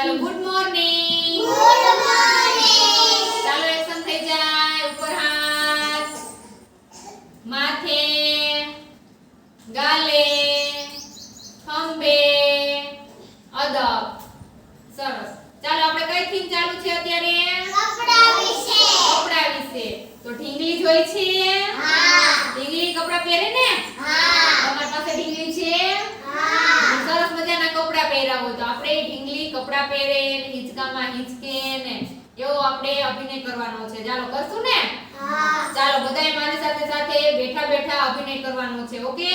ચાલો good morning ચાલો action થઈ જાય ઉપર હાથ માથે ગાલે ખંભે અદબ. સરસ. ચાલો આપણે કઈ થીમ ચાલુ છે અત્યારે? કપડા વિશે. તો ઢીંગલી જોઈ છે ઢીંગલી કપડા પહેરે ને તમારી પાસે ઢીંગલી છે સરસ મજાના કપડા પહેર્યા હોય તો આપણે ઢીંગલી કપડા પહેરે ને હિંચકામાં હિંચકે ને એવો આપણે અભિનય કરવાનો છે. ચાલો કરશું ને? ચાલો બધાએ મારી સાથે સાથે બેઠા બેઠા અભિનય કરવાનો છે ઓકે?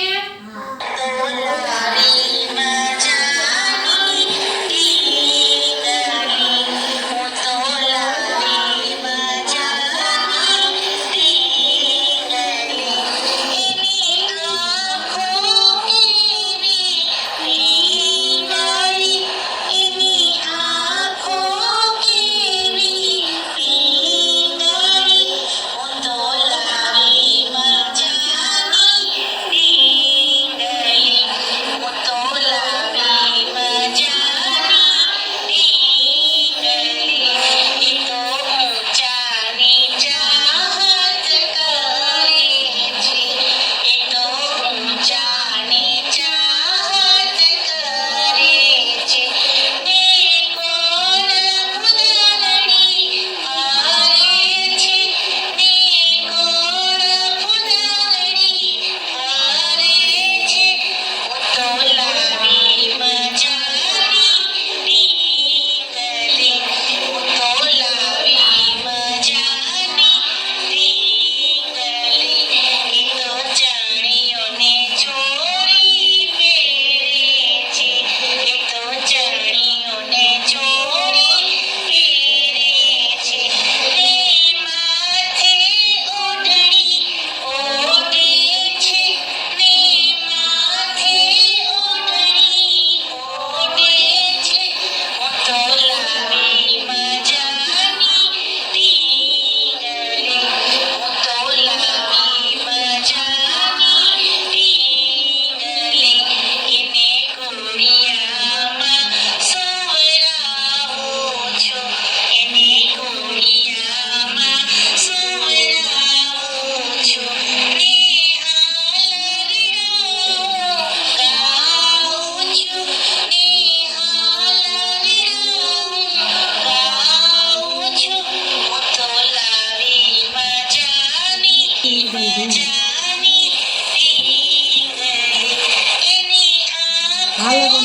Hi, everyone.